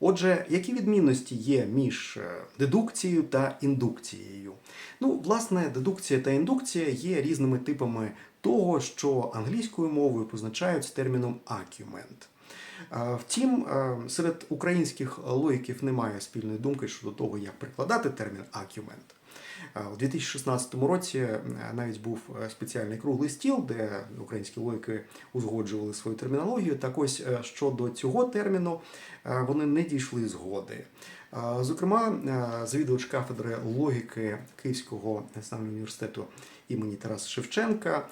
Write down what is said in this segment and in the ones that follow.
Отже, які відмінності є між е, дедукцією та індукцією? Ну, власне, дедукція та індукція є різними типами того, що англійською мовою позначають з терміном. Е, Втім, е, серед українських логіків немає спільної думки щодо того, як прикладати термін argument. Е, У 2016 році е, навіть був е, спеціальний круглий стіл, де українські логіки узгоджували свою термінологію. Так ось щодо цього терміну вони не дійшли згоди. Зокрема, завідувач кафедри логіки Київського національного університету імені Тараса Шевченка,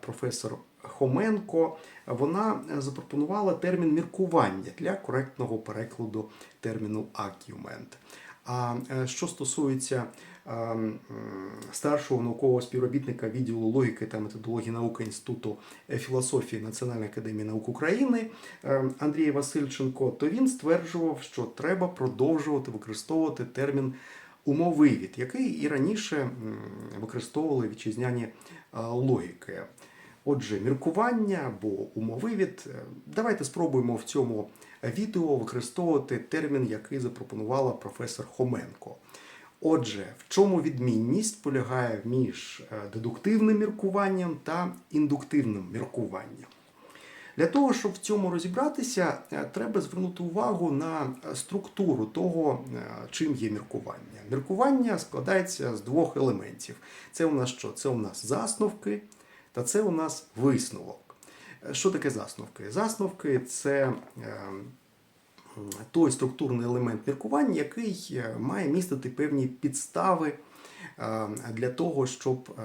професор Хоменко, вона запропонувала термін міркування для коректного перекладу терміну argument. А що стосується старшого наукового співробітника відділу логіки та методології науки Інституту філософії Національної академії наук України е, Андрія Васильченко, то він стверджував, що треба продовжувати використовувати термін умовивід, який і раніше використовували вітчизняні е, логіки. Отже, міркування або умовивід. Е, Давайте спробуємо в цьому відео використовувати термін, який запропонувала професор Хоменко. Отже, в чому відмінність полягає між е, дедуктивним міркуванням та індуктивним міркуванням? Для того, щоб в цьому розібратися, е, треба звернути увагу на е, структуру того, чим є міркування. Міркування складається з двох елементів. Це у нас що? Це у нас засновки, та це у нас висновок. Що таке засновки? Засновки це е, той структурний елемент міркування, який е, має містити певні підстави е, для того, щоб е,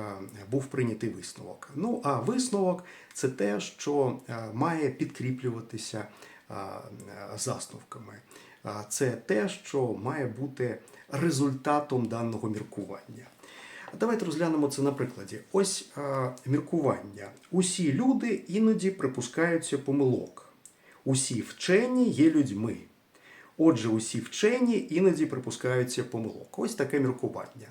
був прийнятий висновок. Ну а висновок це те, що е, має підкріплюватися е, засновками. Е, Це те, що має бути результатом даного міркування. Давайте розглянемо це на прикладі. Ось е, міркування. Усі люди іноді припускаються помилок. Усі вчені є людьми. Отже, усі вчені іноді припускаються помилок. Ось таке міркування.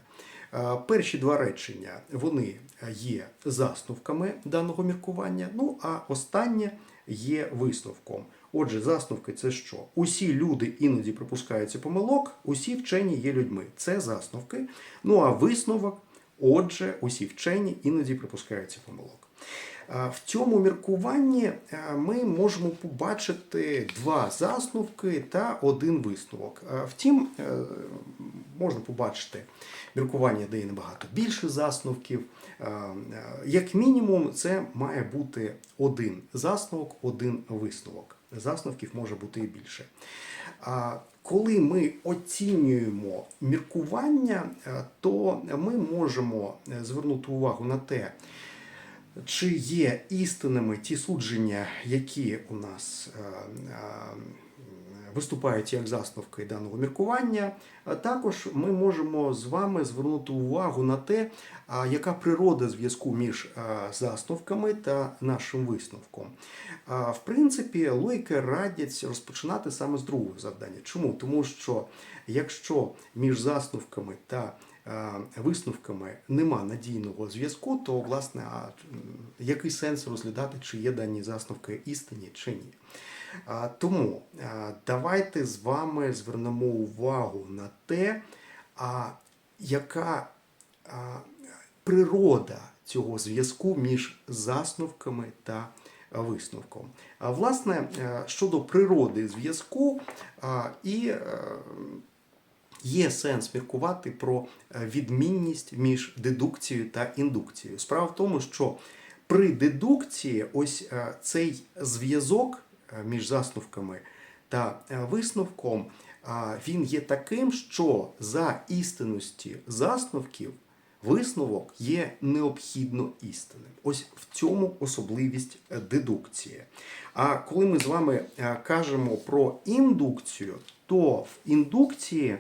Е, Перші два речення вони є засновками даного міркування. Ну а останнє є висновком. Отже, засновки це що? Усі люди іноді припускаються помилок, усі вчені є людьми. Це засновки. Ну а висновок, отже, усі вчені іноді припускаються помилок. В цьому міркуванні е, ми можемо побачити два засновки та один висновок. Е, Втім, е, можна побачити міркування, де є набагато більше засновків. Як мінімум, це має бути один засновок, один висновок. Засновків може бути і більше. Коли ми оцінюємо міркування, то ми можемо звернути увагу на те, чи є істинними ті судження, які у нас е, е, виступають як засновки даного міркування. Також ми можемо з вами звернути увагу на те, яка природа зв'язку між е, засновками та нашим висновком. В принципі, логіки радять розпочинати саме з другого завдання. Чому? Тому що якщо між засновками та висновками нема надійного зв'язку, то власне а, який сенс розглядати, чи є дані засновки істинні чи ні. Тому давайте з вами звернемо увагу на те, яка природа цього зв'язку між засновками та висновком. А, Власне, е, щодо природи зв'язку і е, є сенс міркувати про е, відмінність між дедукцією та індукцією. Справа в тому, що при дедукції ось е, цей зв'язок е, між засновками та висновком він є таким, що за істинності засновків висновок є необхідно істинним. Ось в цьому особливість дедукції. А коли ми з вами кажемо про індукцію, то в індукції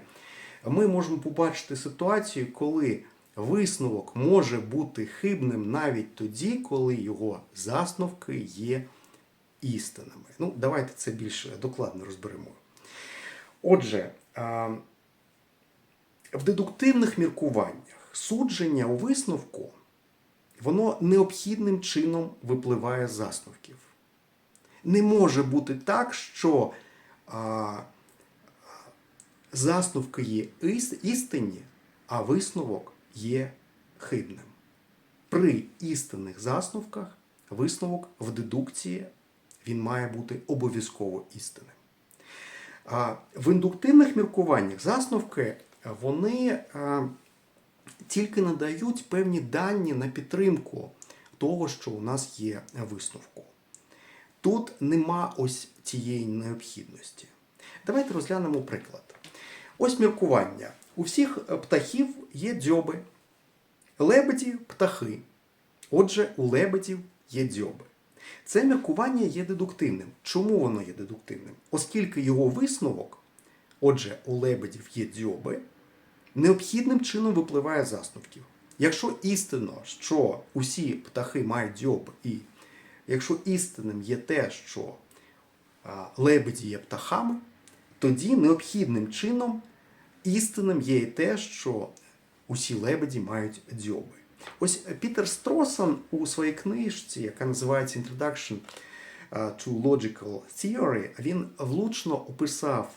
ми можемо побачити ситуацію, коли висновок може бути хибним навіть тоді, коли його засновки є істинами. Ну, давайте це більш докладно розберемо. Отже, в дедуктивних міркуваннях судження у висновку воно необхідним чином випливає з засновків. Не може бути так, що заснувки є істинні, а висновок є хибним. При істинних заснувках висновок в дедукції він має бути обов'язково істинним. В індуктивних міркуваннях заснувки е, вони тільки надають певні дані на підтримку того, що у нас є висновку. Тут нема ось цієї необхідності. Давайте розглянемо приклад. Ось міркування. У всіх птахів є дзьоби. Лебеді птахи. Отже, у лебедів є дзьоби. Це міркування є дедуктивним. Чому воно є дедуктивним? Оскільки його висновок, отже, у лебедів є дзьоби, необхідним чином випливає з засновків. Якщо істинно, що усі птахи мають дзьоби, і якщо істинним є те, що лебеді є птахами, тоді необхідним чином істинним є і те, що усі лебеді мають дзьоби. Ось Пітер Стросон у своїй книжці, яка називається Introduction to Logical Theory, він влучно описав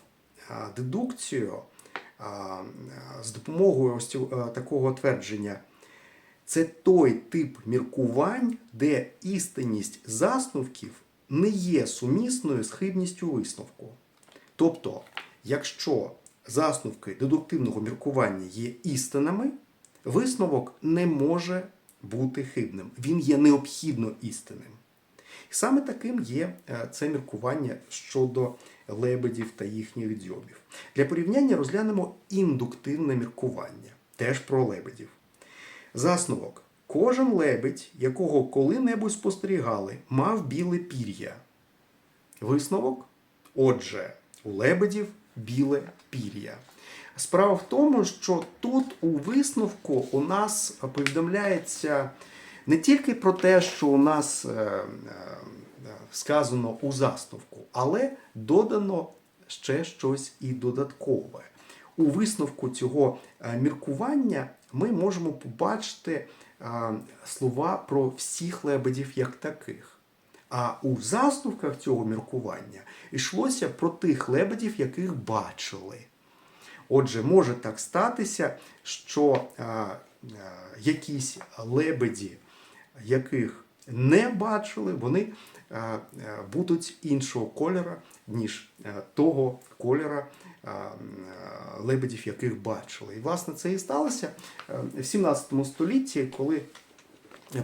дедукцію з допомогою ось такого твердження. Це той тип міркувань, де істинність засновків не є сумісною з хибністю висновку. Тобто, якщо засновки дедуктивного міркування є істинами, висновок не може бути хибним. Він є необхідно істинним. Саме таким є е, це міркування щодо лебедів та їхніх дзьобів. Для порівняння розглянемо індуктивне міркування, теж про лебедів. Засновок. Кожен лебедь, якого коли-небудь спостерігали, мав біле пір'я. Висновок. Отже, у лебедів біле пір'я. Справа в тому, що тут у висновку у нас повідомляється не тільки про те, що у нас е, е, сказано у засновку, але додано ще щось і додаткове. У висновку цього е, міркування ми можемо побачити слова про всіх лебедів як таких. А у засновках цього міркування йшлося про тих лебедів, яких бачили. Отже, може так статися, що а, а, якісь лебеді, яких не бачили, вони а, а, будуть іншого кольора, ніж а, того кольора а, а, лебедів, яких бачили. І, власне, це і сталося в 17 столітті, коли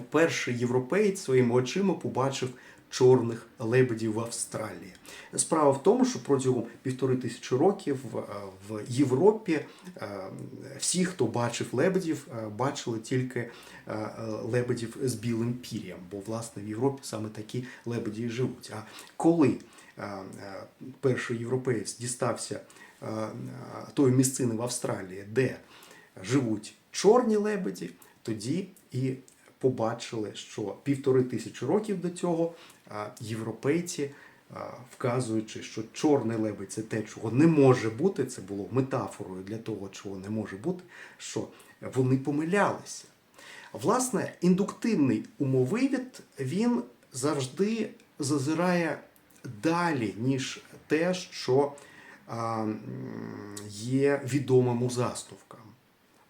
перший європеєць своїми очима побачив чорних лебедів в Австралії. Справа в тому, що протягом півтори тисячі років е, в Європі е, всі, хто бачив лебедів, е, бачили тільки лебедів з білим пір'ям, бо власне в Європі саме такі лебеді живуть. А коли перший європеєць дістався тої місцини в Австралії, де живуть чорні лебеді, тоді і побачили, що півтори тисячі років до цього європейці, вказуючи, що чорний лебедь це те, чого не може бути, це було метафорою для того, чого не може бути, що вони помилялися. Власне, індуктивний умовивід він завжди зазирає далі, ніж те, що є відомим у засновках.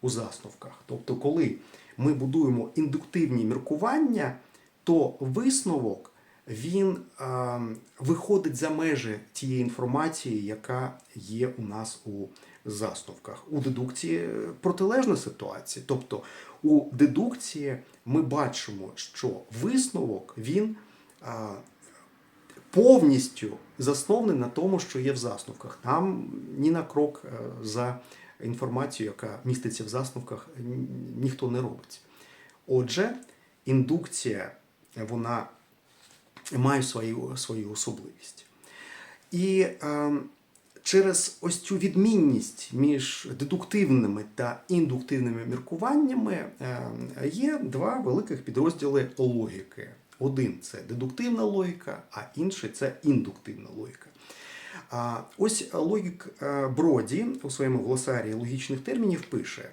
У засновках. Тобто, коли ми будуємо індуктивні міркування, то висновок він е, виходить за межі тієї інформації, яка є у нас у засновках. У дедукції протилежна ситуація. Тобто у дедукції ми бачимо, що висновок він е, повністю заснований на тому, що є в засновках. Там ні на крок е, за інформацію, яка міститься в засновках, ні- ніхто не робить. Отже, індукція вона має свою, свою особливість. І е, через ось цю відмінність між дедуктивними та індуктивними міркуваннями е, є два великих підрозділи логіки. Один це дедуктивна логіка, а інший це індуктивна логіка. Ось логік е, Броді у своєму глосарії логічних термінів пише: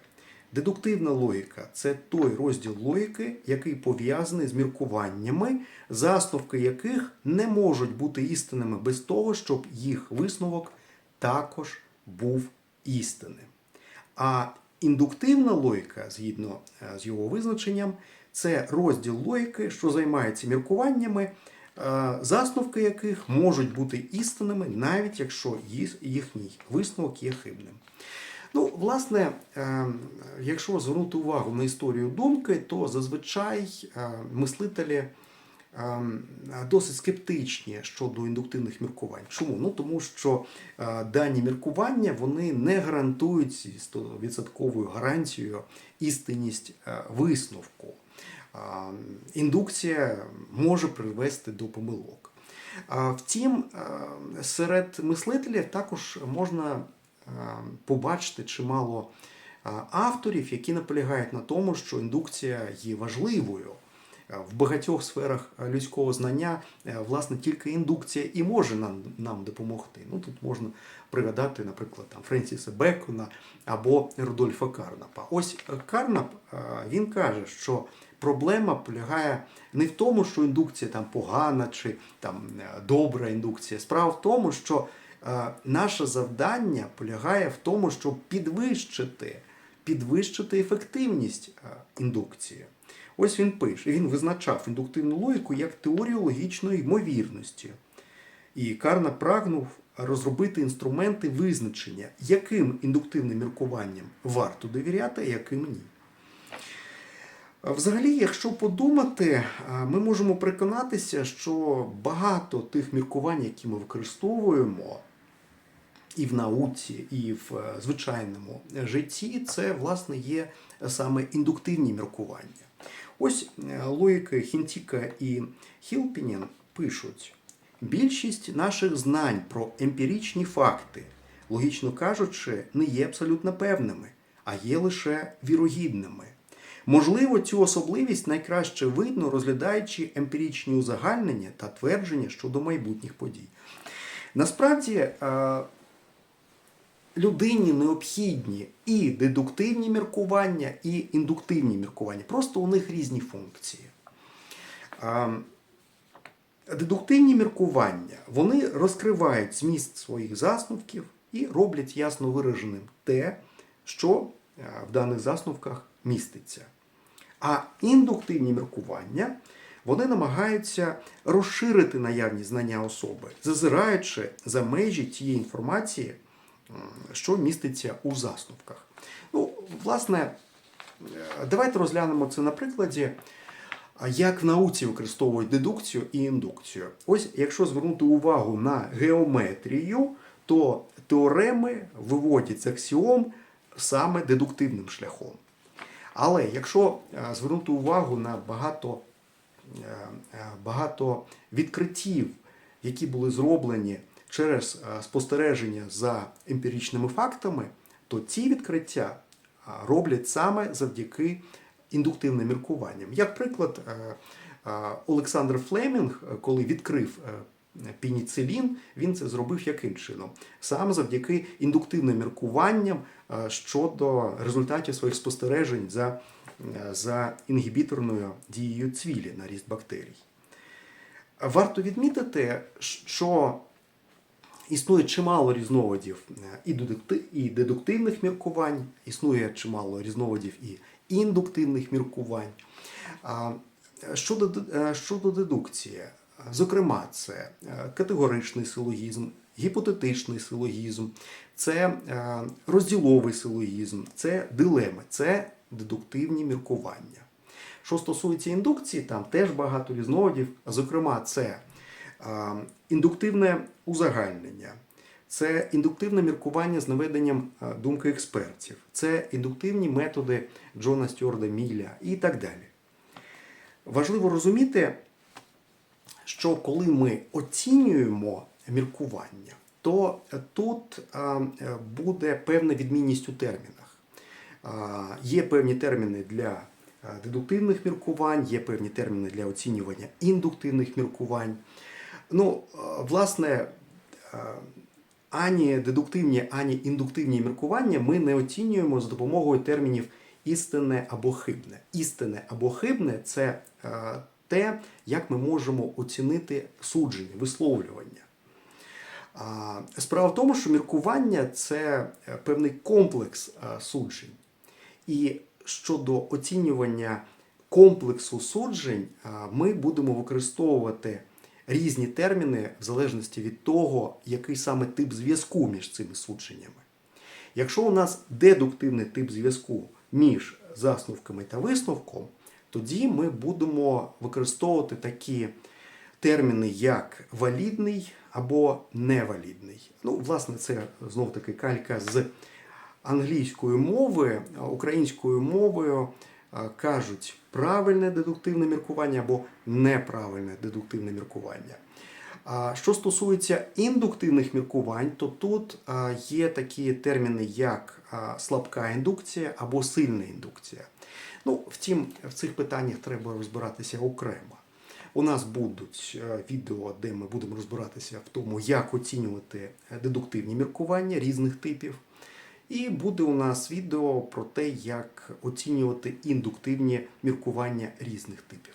дедуктивна логіка це той розділ логіки, який пов'язаний з міркуваннями, засновки яких не можуть бути істинними без того, щоб їх висновок також був істини. А індуктивна логіка, згідно е, з його визначенням, це розділ логіки, що займається міркуваннями, е, засновки яких можуть бути істинними, навіть якщо їхній висновок є хибним. Ну, власне, е, якщо звернути увагу на історію думки, то зазвичай е, мислителі е, досить скептичні щодо індуктивних міркувань. Чому? Ну тому що е, дані міркування вони не гарантують зі 100% гарантією істинність е, висновку. Е, Індукція може привести до помилок. Втім, серед мислителів також можна побачити чимало е, авторів, які наполягають на тому, що індукція є важливою. Е, В багатьох сферах е, людського знання е, власне тільки індукція і може нам, нам допомогти. Ну тут можна пригадати, наприклад, там Френсіса Бекона або Рудольфа Карнапа. Ось е, Карнап е, він каже, що проблема полягає не в тому, що індукція там погана чи там е, добра індукція. Справа в тому, що е, наше завдання полягає в тому, щоб підвищити, підвищити ефективність е, індукції. Ось він пише, він визначав індуктивну логіку як теорію логічної ймовірності. І Карна прагнув розробити інструменти визначення, яким індуктивним міркуванням варто довіряти, а яким ні. Взагалі, якщо подумати, ми можемо переконатися, що багато тих міркувань, які ми використовуємо і в науці, і в е, звичайному житті, це власне є саме індуктивні міркування. Ось е, логіки Хінтіка і Хілпінін пишуть: більшість наших знань про емпіричні факти, логічно кажучи, не є абсолютно певними, а є лише вірогідними. Можливо, цю особливість найкраще видно, розглядаючи емпіричні узагальнення та твердження щодо майбутніх подій. Насправді, е, людині необхідні і дедуктивні міркування, і індуктивні міркування. Просто у них різні функції. Дедуктивні міркування вони розкривають зміст своїх засновків і роблять ясно вираженим те, що е, в даних засновках міститься. А індуктивні міркування вони намагаються розширити наявні знання особи, зазираючи за межі тієї інформації, що міститься у засновках. Ну, власне, е, давайте розглянемо це на прикладі, як в науці використовують дедукцію і індукцію. Ось, якщо звернути увагу на геометрію, то теореми виводять з аксіом саме дедуктивним шляхом. Але якщо е, звернути увагу на багато, е, багато відкриттів, які були зроблені через е, спостереження за емпіричними фактами, то ці відкриття роблять саме завдяки індуктивним міркуванням. Як приклад, е, е, Олександр Флемінг, е, коли відкрив е, пеніцилін, він це зробив яким чином? Саме завдяки індуктивним міркуванням е, щодо результатів своїх спостережень за, е, за інгібіторною дією цвілі на ріст бактерій. Варто відмітити, що Існує чимало різновидів е, і дедуктивних міркувань, існує чимало різновидів і індуктивних міркувань. А, Щодо, е, щодо дедукції, е, зокрема, це е, категоричний силогізм, гіпотетичний силогізм, це е, розділовий силогізм, це дилеми, це дедуктивні міркування. Що стосується індукції, там теж багато різновидів. Зокрема, це індуктивне узагальнення, це індуктивне міркування з наведенням думки експертів, це індуктивні методи Джона Стюарда Міля і так далі. Важливо розуміти, що коли ми оцінюємо міркування, то тут е, буде певна відмінність у термінах. Є певні терміни для е, дедуктивних міркувань, є певні терміни для оцінювання індуктивних міркувань. Ну, е, власне, е, ані дедуктивні, ані індуктивні міркування ми не оцінюємо за допомогою термінів істинне або хибне. Істинне або хибне це е, те, як ми можемо оцінити судження, висловлювання. Справа в тому, що міркування це певний комплекс суджень. І щодо оцінювання комплексу суджень, ми будемо використовувати різні терміни в залежності від того, який саме тип зв'язку між цими судженнями. Якщо у нас дедуктивний тип зв'язку між засновками та висновком, тоді ми будемо використовувати такі терміни, як валідний або невалідний. Ну, власне, це знов таки калька з англійської мови, українською мовою кажуть правильне дедуктивне міркування або неправильне дедуктивне міркування. Що стосується індуктивних міркувань, то тут є такі терміни, як слабка індукція або сильна індукція. Ну, втім, в цих питаннях треба розбиратися окремо. У нас будуть е, відео, де ми будемо розбиратися в тому, як оцінювати дедуктивні міркування різних типів. І буде у нас відео про те, як оцінювати індуктивні міркування різних типів.